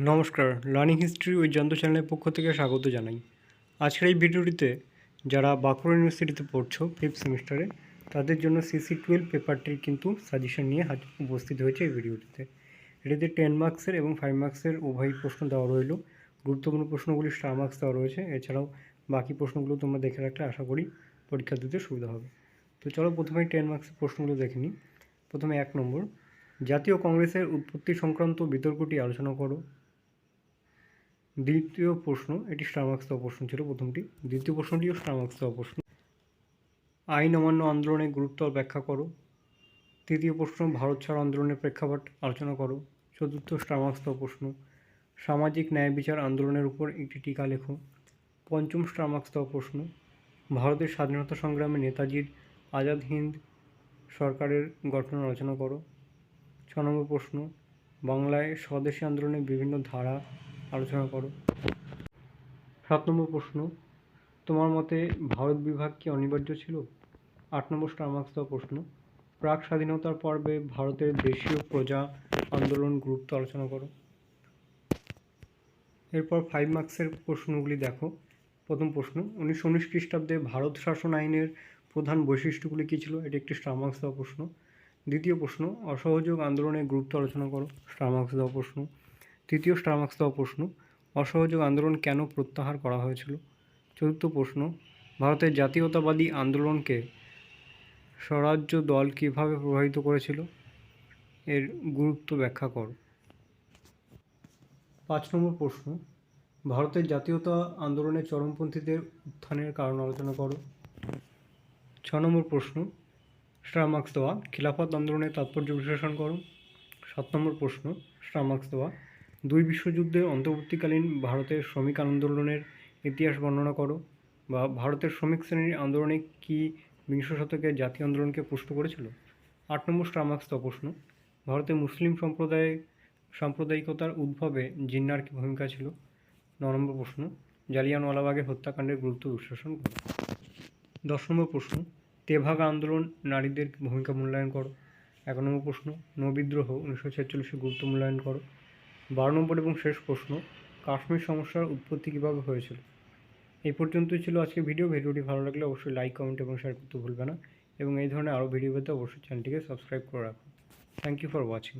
নমস্কার learning history ওই যন্ত্র চ্যানেলের পক্ষ থেকে স্বাগত জানাই। আজকের এই ভিডিওটিতে যারা বাঁকুড়া ইউনিভার্সিটিতে পড়ছো ফিফথ সেমিস্টারে তাদের জন্য সিসি টুয়েলভ পেপারটির কিন্তু সাজেশন নিয়ে হাজ- উপস্থিত হয়েছে এই ভিডিওটিতে। এটিতে টেন মার্কসের এবং ফাইভ মার্কসের উভয় প্রশ্ন দেওয়া রইল। গুরুত্বপূর্ণ প্রশ্নগুলি স্টার মার্কস দেওয়া রয়েছে। এছাড়াও বাকি প্রশ্নগুলো তোমরা দেখে রাখলে আশা করি পরীক্ষা দিতে সুবিধা হবে। তো চলো প্রথমে টেন মার্কসের প্রশ্নগুলো দেখে নিই। প্রথমে এক নম্বর, জাতীয় কংগ্রেসের উৎপত্তি সংক্রান্ত বিতর্কটি আলোচনা করো। দ্বিতীয় প্রশ্ন, এটি স্টারমার্কস দেওয়া প্রশ্ন ছিল প্রথমটি। দ্বিতীয় প্রশ্নটিও স্টারমার্কস দেওয়া প্রশ্ন। আইন অমান্য আন্দোলনের গুরুত্ব ব্যাখ্যা করো। তৃতীয় প্রশ্ন, ভারত ছাড় আন্দোলনের প্রেক্ষাপট আলোচনা করো। চতুর্থ স্টারমার্কস প্রশ্ন। সামাজিক ন্যায় বিচার আন্দোলনের উপর একটি টিকা লেখো। পঞ্চম স্টারমার্কস প্রশ্ন। ভারতের স্বাধীনতা সংগ্রামে নেতাজির আজাদ হিন্দ সরকারের গঠন আলোচনা করো। ছ নম্বর প্রশ্ন, বাংলায় স্বদেশী আন্দোলনের বিভিন্ন ধারা আলোচনা করো। সাত নম্বর প্রশ্ন, তোমার মতে ভারত বিভাগ কি অনিবার্য ছিল? আট নম্বর স্টার দেওয়া প্রশ্ন, প্রাক স্বাধীনতার পর্বে ভারতের দেশীয় প্রজা আন্দোলন গুরুত্ব আলোচনা করো। এরপর ফাইভ মার্কসের প্রশ্নগুলি দেখো। প্রথম প্রশ্ন, উনিশশো উনিশ খ্রিস্টাব্দে ভারত শাসন আইনের প্রধান বৈশিষ্ট্যগুলি কী ছিল? এটি একটি স্টার দেওয়া প্রশ্ন। দ্বিতীয় প্রশ্ন, অসহযোগ আন্দোলনের গুরুত্ব আলোচনা করো। স্টার দেওয়া প্রশ্ন তৃতীয় স্টার মার্কস দেওয়া প্রশ্ন, অসহযোগ আন্দোলন কেন প্রত্যাহার করা হয়েছিল? চতুর্থ প্রশ্ন, ভারতের জাতীয়তাবাদী আন্দোলনকে স্বরাজ্য দল কীভাবে প্রভাবিত করেছিল? এর গুরুত্ব ব্যাখ্যা করো। পাঁচ নম্বর প্রশ্ন, ভারতের জাতীয়তা আন্দোলনের চরমপন্থীদের উত্থানের কারণ আলোচনা করো। ছ নম্বর প্রশ্ন স্টারমার্কস দেওয়া খিলাফত আন্দোলনের তাৎপর্য বিশ্লেষণ করো। সাত নম্বর প্রশ্ন স্টারমার্কস দেওয়া দুই বিশ্বযুদ্ধে অন্তর্বর্তীকালীন ভারতের শ্রমিক আন্দোলনের ইতিহাস বর্ণনা করো বা ভারতের শ্রমিক শ্রেণির আন্দোলনে কি বিংশ শতকের জাতীয় আন্দোলনকে পুষ্ট করেছিল? আট নম্বর স্টার প্রশ্ন, ভারতের মুসলিম সম্প্রদায়, সাম্প্রদায়িকতার উদ্ভবে জিন্নার কি ভূমিকা ছিল? ন নম্বর প্রশ্ন, জালিয়ানওয়ালাবাগের হত্যাকাণ্ডের গুরুত্ব বিশ্লেষণ করো। দশ নম্বর প্রশ্ন, তেভাগা আন্দোলন নারীদের ভূমিকা মূল্যায়ন করো। এক নম্বর প্রশ্ন, নবিদ্রোহ উনিশশো ছেচল্লিশে গুরুত্ব মূল্যায়ন করো। বারো নম্বর এবং শেষ প্রশ্ন, কাশ্মীর সমস্যার উৎপত্তি কীভাবে হয়েছিল? এই পর্যন্তই ছিল আজকে ভিডিও। ভিডিওটি ভালো লাগলে অবশ্যই লাইক কমেন্ট এবং শেয়ার করতে ভুলবে না। এবং এই ধরনের আরও ভিডিও পেতে অবশ্যই চ্যানেলটিকে সাবস্ক্রাইব করে রাখুন। Thank you for watching